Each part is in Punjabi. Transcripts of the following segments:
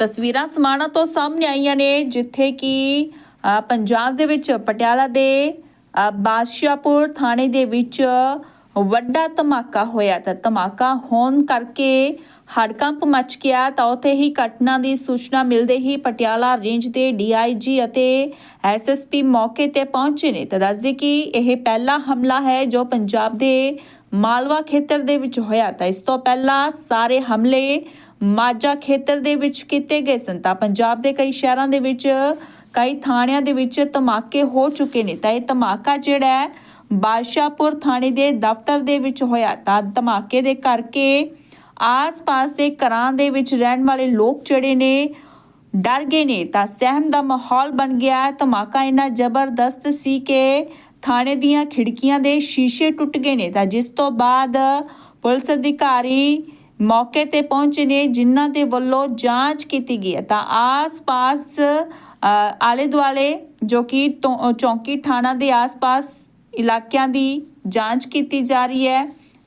ਤਸਵੀਰਾਂ ਸਮਾਣਾ ਤੋਂ ਸਾਹਮਣੇ ਆਈਆਂ ਨੇ, ਜਿੱਥੇ ਕਿ ਪੰਜਾਬ ਦੇ ਵਿੱਚ ਪਟਿਆਲਾ ਦੇ ਬਾਦਸ਼ਾਹਪੁਰ ਥਾਣੇ ਦੇ ਵਿੱਚ ਵੱਡਾ ਧਮਾਕਾ ਹੋਇਆ ਤਾਂ ਧਮਾਕਾ ਹੋਣ ਕਰਕੇ ਹੜਕੰਪ ਮਚ ਗਿਆ ਤਾਂ ਉੱਥੇ ਹੀ ਘਟਨਾ ਦੀ ਸੂਚਨਾ ਮਿਲਦੇ ਹੀ ਪਟਿਆਲਾ ਰੇਂਜ ਦੇ ਡੀਆਈਜੀ ਅਤੇ ਐਸਐਸਪੀ ਮੌਕੇ ਤੇ ਪਹੁੰਚੇ ਨੇ। ਤਾਂ ਦੱਸਦੇ ਕਿ ਇਹ ਪਹਿਲਾ ਹਮਲਾ ਹੈ ਜੋ ਪੰਜਾਬ ਦੇ ਮਾਲਵਾ ਖੇਤਰ ਦੇ ਵਿੱਚ ਹੋਇਆ। ਤਾਂ ਇਸ ਤੋਂ ਪਹਿਲਾਂ ਸਾਰੇ ਹਮਲੇ ਮਾਝਾ ਖੇਤਰ ਦੇ ਵਿੱਚ ਕੀਤੇ ਗਏ ਸਨ ਤਾਂ ਪੰਜਾਬ ਦੇ ਕਈ ਸ਼ਹਿਰਾਂ ਦੇ ਵਿੱਚ, ਕਈ ਥਾਣਿਆਂ ਦੇ ਵਿੱਚ ਧਮਾਕੇ ਹੋ ਚੁੱਕੇ ਨੇ। ਤਾਂ ਇਹ ਧਮਾਕਾ ਜਿਹੜਾ ਹੈ, ਬਾਦਸ਼ਾਹਪੁਰ ਥਾਣੇ ਦੇ ਦਫ਼ਤਰ ਦੇ ਵਿੱਚ ਹੋਇਆ। ਤਾਂ ਧਮਾਕੇ ਦੇ ਕਰਕੇ ਆਸ-ਪਾਸ ਦੇ ਘਰਾਂ ਦੇ ਵਿੱਚ ਰਹਿਣ ਵਾਲੇ ਲੋਕ ਜਿਹੜੇ ਨੇ, ਡਰ ਗਏ ਨੇ। ਤਾਂ ਸਹਿਮ ਦਾ ਮਾਹੌਲ ਬਣ ਗਿਆ। ਧਮਾਕਾ ਇੰਨਾ ਜ਼ਬਰਦਸਤ ਸੀ ਕਿ ਥਾਣੇ ਦੀਆਂ ਖਿੜਕੀਆਂ ਦੇ ਸ਼ੀਸ਼ੇ ਟੁੱਟ ਗਏ ਨੇ। ਤਾਂ ਜਿਸ ਤੋਂ ਬਾਅਦ ਪੁਲਿਸ ਅਧਿਕਾਰੀ ਮੌਕੇ ਤੇ ਪਹੁੰਚੇ ਨੇ ਜਿਨ੍ਹਾਂ ਦੇ ਵੱਲੋਂ ਜਾਂਚ ਕੀਤੀ ਗਈ ਹੈ। ਤਾਂ ਆਸ-ਪਾਸ ਆਲੇ ਦੁਆਲੇ ਜੋ ਕਿ ਟੋ- ਚੌਂਕੀ ਥਾਣਾ ਦੇ ਆਸ-ਪਾਸ ਇਲਾਕਿਆਂ ਦੀ ਜਾਂਚ ਕੀਤੀ ਜਾ ਰਹੀ ਹੈ।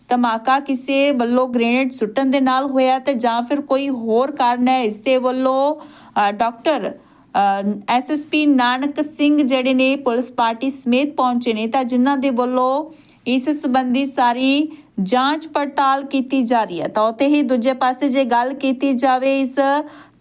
ਧਮਾਕਾ ਕਿਸੇ ਵੱਲੋਂ ਗ੍ਰੇਨੇਡ ਸੁੱਟਣ ਦੇ ਨਾਲ ਹੋਇਆ ਤੇ ਜਾਂ ਫਿਰ ਕੋਈ ਹੋਰ ਕਾਰਨ ਹੈ ਇਸ ਦੇ ਵੱਲੋਂ ਅ, ਡਾਕਟਰ ਐਸਐਸਪੀ ਨਾਨਕ ਸਿੰਘ ਜਿਹੜੇ ਨੇ ਪੁਲਿਸ ਪਾਰਟੀ ਸਮੇਤ ਪਹੁੰਚੇ ਨੇ। ਤਾਂ ਜਿਨ੍ਹਾਂ ਦੇ ਵੱਲੋਂ ਇਸ ਸੰਬੰਧੀ ਸਾਰੀ ਜਾਂਚ ਪੜਤਾਲ ਕੀਤੀ ਜਾ ਰਹੀ ਹੈ। ਤਾਂ ਉੱਥੇ ਹੀ ਦੂਜੇ ਪਾਸੇ ਜੇ ਗੱਲ ਕੀਤੀ ਜਾਵੇ ਇਸ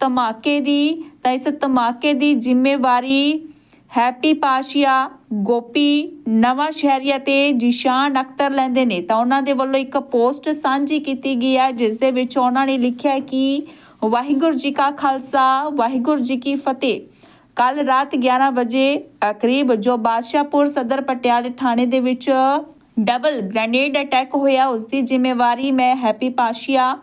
ਧਮਾਕੇ ਦੀ, ਤਾਂ ਇਸ ਧਮਾਕੇ ਦੀ ਜ਼ਿੰਮੇਵਾਰੀ ਹੈਪੀ ਪਾਸ਼ੀਆ, ਗੋਪੀ, ਨਵਾਂ ਸ਼ਹਿਰੀਆ ਅਤੇ ਜਿਸ਼ਾਨ ਅਖਤਰ ਲੈਂਦੇ ਨੇ। ਤਾਂ ਉਹਨਾਂ ਦੇ ਵੱਲੋਂ ਇੱਕ ਪੋਸਟ ਸਾਂਝੀ ਕੀਤੀ ਗਈ ਹੈ, ਜਿਸ ਦੇ ਵਿੱਚ ਉਹਨਾਂ ਨੇ ਲਿਖਿਆ ਕਿ ਵਾਹਿਗੁਰੂ ਜੀ ਕਾ ਖਾਲਸਾ, ਵਾਹਿਗੁਰੂ ਜੀ ਕੀ ਫਤਿਹ। ਕੱਲ ਰਾਤ 11 ਵਜੇ ਕਰੀਬ ਜੋ ਬਾਦਸ਼ਾਹਪੁਰ ਸਦਰ ਪਟਿਆਲੇ ਥਾਣੇ ਦੇ ਵਿੱਚ ਡਬਲ ਗ੍ਰੈਨੇਡ ਅਟੈਕ ਹੋਇਆ। ਉਸ ਦੀ ਜ਼ਿੰਮੇਵਾਰੀ ਮੈਂ ਹੈਪੀ ਪਾਸ਼ੀਆ,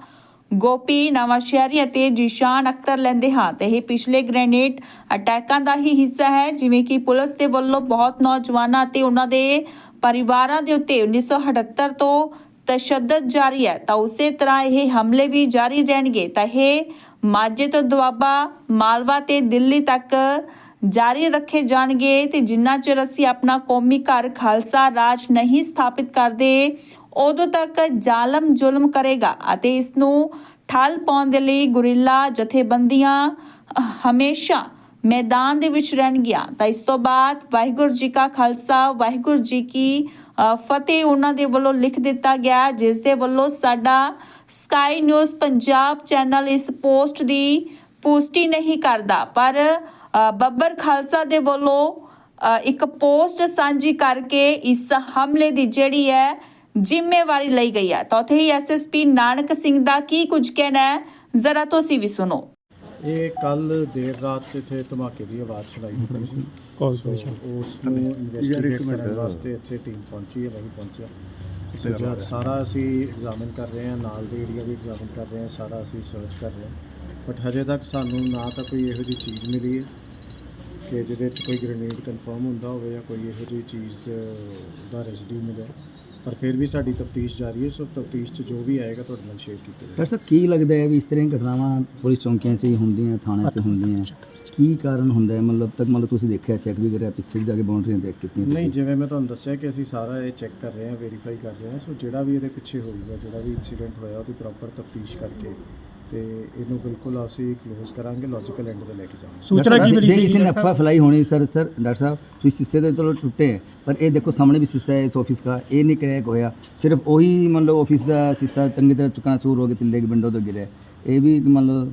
ਗੋਪੀ, ਨਵਾਂਸ਼ਹਿਰੀ ਅਤੇ ਜਿਸ਼ਾਨ ਅਖਤਰ ਲੈਂਦੇ ਹਾਂ ਤੇ ਇਹ ਪਿਛਲੇ ਗ੍ਰੈਨੇਡ ਅਟੈਕਾਂ ਦਾ ਹੀ ਹਿੱਸਾ ਹੈ, ਜਿਵੇਂ ਕਿ ਪੁਲਿਸ ਦੇ ਵੱਲੋਂ ਬਹੁਤ ਨੌਜਵਾਨਾਂ ਅਤੇ ਉਹਨਾਂ ਦੇ ਪਰਿਵਾਰਾਂ ਦੇ ਉੱਤੇ 1978 ਤੋਂ ਤਸ਼ੱਦਦ ਜਾਰੀ ਹੈ। ਤਾਂ ਉਸੇ ਤਰ੍ਹਾਂ ਇਹ ਹਮਲੇ ਵੀ ਜਾਰੀ ਰਹਿਣਗੇ। ਤਾਂ ਇਹ ਮਾਝੇ ਤੋਂ ਦੁਆਬਾ, ਮਾਲਵਾ ਤੇ ਦਿੱਲੀ ਤੱਕ ਜਾਰੀ ਰੱਖੇ ਜਾਣਗੇ ਤੇ ਜਿੰਨਾ ਚਿਰ ਅਸੀਂ ਆਪਣਾ ਕੌਮੀ ਘਰ ਖਾਲਸਾ ਰਾਜ ਨਹੀਂ ਸਥਾਪਿਤ ਕਰਦੇ, ਉਦੋਂ ਤੱਕ ਜ਼ਾਲਮ ਜ਼ੁਲਮ ਕਰੇਗਾ ਅਤੇ ਇਸ ਨੂੰ ਠੱਲ ਪਾਉਣ ਦੇ ਲਈ ਗੁਰਿੱਲਾ ਜਥੇਬੰਦੀਆਂ ਹਮੇਸ਼ਾ ਮੈਦਾਨ ਦੇ ਵਿੱਚ ਰਹਿਣਗੀਆਂ। ਤਾਂ ਇਸ ਤੋਂ ਬਾਅਦ ਵਾਹਿਗੁਰੂ ਜੀ ਕਾ ਖਾਲਸਾ, ਵਾਹਿਗੁਰੂ ਜੀ ਕੀ ਫਤਿਹ ਉਹਨਾਂ ਦੇ ਵੱਲੋਂ ਲਿਖ ਦਿੱਤਾ ਗਿਆ, ਜਿਸ ਦੇ ਵੱਲੋਂ ਸਾਡਾ ਸਕਾਈ ਨਿਊਜ਼ ਪੰਜਾਬ ਚੈਨਲ ਇਸ ਪੋਸਟ ਦੀ ਪੁਸ਼ਟੀ ਨਹੀਂ ਕਰਦਾ। ਪਰ ਬੱਬਰ ਖਾਲਸਾ ਦੇ ਵੱਲੋਂ ਇੱਕ ਪੋਸਟ ਸਾਂਝੀ ਕਰਕੇ ਇਸ ਹਮਲੇ ਦੀ ਜਿਹੜੀ ਹੈ ਜ਼ਿੰਮੇਵਾਰੀ ਲਈ ਗਈ ਹੈ। ਤਾਂ ਉੱਥੇ ਹੀ ਐਸਐਸਪੀ ਨਾਨਕ ਸਿੰਘ ਦਾ ਕੀ ਕੁਝ ਕਹਿਣਾ ਹੈ ਜ਼ਰਾ ਤੁਸੀਂ ਵੀ ਸੁਣੋ। ਇਹ ਕੱਲ ਦੇਰ ਰਾਤ ਇੱਥੇ ਧਮਾਕੇ ਦੀ ਆਵਾਜ਼ ਸੁਣਾਈ ਦਿੱਤੀ ਸੀ। ਕਾਲ ਸੋ ਉਸ ਨੂੰ ਇਨਵੈਸਟੀਗੇਟ ਕਰਨ ਵਾਸਤੇ ਇੱਥੇ ਟੀਮ ਪਹੁੰਚੀ ਹੈ ਵਹੀ ਪਹੁੰਚਿਆ। ਸੋ ਸਾਰਾ ਅਸੀਂ ਐਗਜ਼ਾਮਿਨ ਕਰ ਰਹੇ ਹਾਂ ਨਾਲ ਦੇ ਏਰੀਆ ਵੀ ਐਗਜ਼ਾਮਿਨ ਕਰ ਰਹੇ ਹਾਂ ਸਾਰਾ ਅਸੀਂ ਸਰਚ ਕਰ ਰਹੇ ਹਾਂ। ਬਟ ਹਜੇ ਤੱਕ ਸਾਨੂੰ ਨਾ ਤਾਂ ਕੋਈ ਇਹੋ ਜਿਹੀ ਚੀਜ਼ ਮਿਲੀ ਹੈ ਕਿ ਜਿਹਦੇ ਵਿੱਚ ਕੋਈ ਗ੍ਰੇਨੇਡ ਕਨਫਰਮ ਹੁੰਦਾ ਹੋਵੇ ਜਾਂ ਕੋਈ ਇਹੋ ਜਿਹੀ ਚੀਜ਼ ਦਾ ਰੈਜ਼ੀਡਿਊ ਮਿਲਿਆ। ਪਰ ਫਿਰ ਵੀ ਸਾਡੀ ਤਫਤੀਸ਼ ਜਾਰੀ ਹੈ ਸੋ ਤਫਤੀਸ਼ 'ਚ ਜੋ ਵੀ ਆਏਗਾ ਤੁਹਾਡੇ ਨਾਲ ਸ਼ੇਅਰ ਕੀਤਾ ਜਾਏਗਾ। ਡਾਕਟਰ ਸਾਹਿਬ ਕੀ ਲੱਗਦਾ ਹੈ ਵੀ ਇਸ ਤਰ੍ਹਾਂ ਦੀਆਂ ਘਟਨਾਵਾਂ ਪੁਲਿਸ ਚੌਂਕੀਆਂ 'ਚ ਹੀ ਹੁੰਦੀਆਂ ਥਾਣਿਆਂ 'ਚ ਹੁੰਦੀਆਂ? ਕੀ ਕਾਰਨ ਹੁੰਦਾ ਹੈ? ਮਤਲਬ ਤੱਕ ਮਤਲਬ ਤੁਸੀਂ ਦੇਖਿਆ ਚੈੱਕ ਵੀ ਕਰਿਆ ਪਿੱਛੇ ਜਾ ਕੇ ਬਾਉਂਡਰੀਆਂ ਦੇਖ ਕੀਤੀਆਂ ਨਹੀਂ? ਜਿਵੇਂ ਮੈਂ ਤੁਹਾਨੂੰ ਦੱਸਿਆ ਕਿ ਅਸੀਂ ਸਾਰਾ ਇਹ ਚੈੱਕ ਕਰ ਰਹੇ ਹਾਂ ਵੈਰੀਫਾਈ ਕਰ ਰਹੇ ਹਾਂ। ਸੋ ਜਿਹੜਾ ਵੀ ਇਹਦੇ ਪਿੱਛੇ ਹੋਊਗਾ ਜਿਹੜਾ ਵੀ ਇਨਸੀਡੈਂਟ ਹੋਇਆ ਉਹਦੀ ਪ੍ਰੋਪਰ ਤਫਤੀਸ਼ ਕਰਕੇ ਤੇ ਇਹਨੂੰ ਬਿਲਕੁਲ ਅਸੀਂ ਕਲੋਜ਼ ਕਰਾਂਗੇ ਲੌਜੀਕਲ ਐਂਡ ਤੇ ਲੈ ਕੇ ਜਾਵਾਂਗੇ। ਸੂਚਨਾ ਕੀ ਮਿਲੀ ਜੇ ਸੀ? ਕਿਸੇ ਨੇ ਅਫਵਾਹ ਫੈਲਾਈ ਹੋਣੀ ਸਰ ਸਰ ਡਾਕਟਰ ਸਾਹਿਬ ਤੁਸੀਂ ਸ਼ੀਸ਼ੇ ਦੇ ਚਲੋ ਟੁੱਟੇ ਹੈ, ਪਰ ਇਹ ਦੇਖੋ ਸਾਹਮਣੇ ਵੀ ਸ਼ੀਸ਼ਾ ਹੈ ਇਸ ਆਫਿਸ ਦਾ ਇਹ ਨਹੀਂ ਕਰੈਕ ਹੋਇਆ। ਸਿਰਫ ਉਹੀ ਮਤਲਬ ਆਫਿਸ ਦਾ ਸ਼ੀਸ਼ਾ ਚੰਗੀ ਤਰ੍ਹਾਂ ਚੁਕਾ ਚੂਰ ਹੋ ਕੇ ਥੱਲੇ ਵਿੰਡੋ ਤੋਂ ਗਿਰਿਆ। ਇਹ ਵੀ ਮਤਲਬ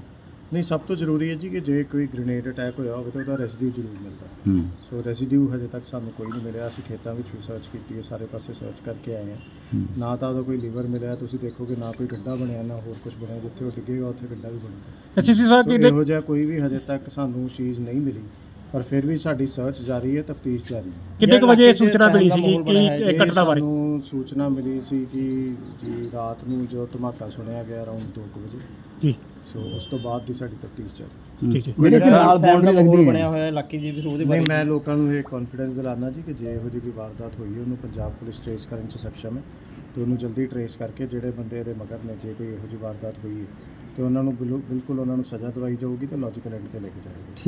ਨਹੀਂ ਸਭ ਤੋਂ ਜ਼ਰੂਰੀ ਹੈ ਜੀ ਕਿ ਜੇ ਕੋਈ ਗ੍ਰੇਨੇਡ ਅਟੈਕ ਹੋਇਆ ਹੋਵੇ ਤਾਂ ਉਹਦਾ ਰੈਜ਼ੀਡਿਊ ਜ਼ਰੂਰ ਮਿਲਦਾ। ਹੂੰ। ਸੋ ਰੈਜ਼ੀਡਿਊ ਹਜੇ ਤੱਕ ਸਾਨੂੰ ਕੋਈ ਨਹੀਂ ਮਿਲਿਆ। ਅਸੀਂ ਖੇਤਾਂ ਵਿੱਚ ਵੀ ਸਰਚ ਕੀਤੀ ਹੈ ਸਾਰੇ ਪਾਸੇ ਸਰਚ ਕਰਕੇ ਆਏ ਹਾਂ। ਨਾ ਤਾਂ ਉਹਦਾ ਕੋਈ ਲੀਵਰ ਮਿਲਿਆ ਤੁਸੀਂ ਦੇਖੋਗੇ ਨਾ ਕੋਈ ਗੱਡਾ ਬਣਿਆ ਨਾ ਹੋਰ ਕੁਝ ਬਣਿਆ। ਜਿੱਥੇ ਉਹ ਡਿੱਗੇਗਾ ਉੱਥੇ ਗੱਡਾ ਵੀ ਬਣੇਗਾ। ਐਸਐਸਪੀ ਸਾਹਿਬ ਕਿਹਦੇ ਇਹੋ ਜਿਹਾ ਕੋਈ ਵੀ ਹਜੇ ਤੱਕ ਸਾਨੂੰ ਚੀਜ਼ ਨਹੀਂ ਮਿਲੀ। ਪਰ ਫਿਰ ਵੀ ਸਾਡੀ ਸਰਚ ਜਾਰੀ ਹੈ ਤਫਤੀਸ਼ ਜਾਰੀ ਹੈ। ਕਿੰਨੇ ਕੁ ਵਜੇ ਸੂਚਨਾ ਮਿਲੀ ਸੀ ਕਿ ਘਟਨਾ ਬਾਰੇ? ਸਾਨੂੰ ਸੂਚਨਾ ਮਿਲੀ ਸੀ ਕਿ ਜੀ ਰਾਤ ਨੂੰ ਜੋ ਧਮਾਕਾ ਸੁਣਿਆ ਗਿਆ ਅਰਾਊਂਡ 2 ਵਜੇ। ਜੀ। ਸੋ ਉਸ ਤੋਂ ਬਾਅਦ ਦੀ ਸਾਡੀ ਤਫਤੀਸ਼ ਚੱਲ ਹੂੰ। ਠੀਕ ਹੈ। ਜਿਹੜੇ ਇੱਥੇ ਨਾਲ ਬਾਉਂਡਰੀ ਲੱਗਦੀ ਹੈ। ਹੋਇਆ ਇਲਾਕੇ ਜੀ ਫਿਰ ਉਹਦੇ ਨਹੀਂ ਮੈਂ ਲੋਕਾਂ ਨੂੰ ਇਹ ਕੌਨਫੀਡੈਂਸ ਦਿਲਾਨਾ ਜੀ ਕਿ ਜੇ ਇਹੋ ਜਿਹੀ ਕੋਈ ਵਾਰਦਾਤ ਹੋਈ ਹੈ ਉਹਨੂੰ ਪੰਜਾਬ ਪੁਲਿਸ ਟ੍ਰੇਸ ਕਰਨ 'ਚ ਸક્ષਮ ਹੈ। ਤੇ ਉਹਨੂੰ ਜਲਦੀ ਟ੍ਰੇਸ ਕਰਕੇ ਜਿਹੜੇ ਬੰਦੇ ਇਹਦੇ ਮਗਰ ਨੇ ਜੇ ਕੋਈ ਇਹੋ ਜਿਹੀ ਵਾਰਦਾਤ ਹੋਈ ਹੈ ਤੇ ਉਹਨਾਂ ਨੂੰ ਬਿਲਕੁਲ ਬਿਲਕੁਲ ਉਹਨਾਂ ਨੂੰ ਸਜ਼ਾ ਦਵਾਈ ਜਾਊਗੀ ਤੇ ਲੌਜੀਕਲ ਐਂਡ ਤੇ ਲੈ ਕੇ ਜਾਏਗੀ।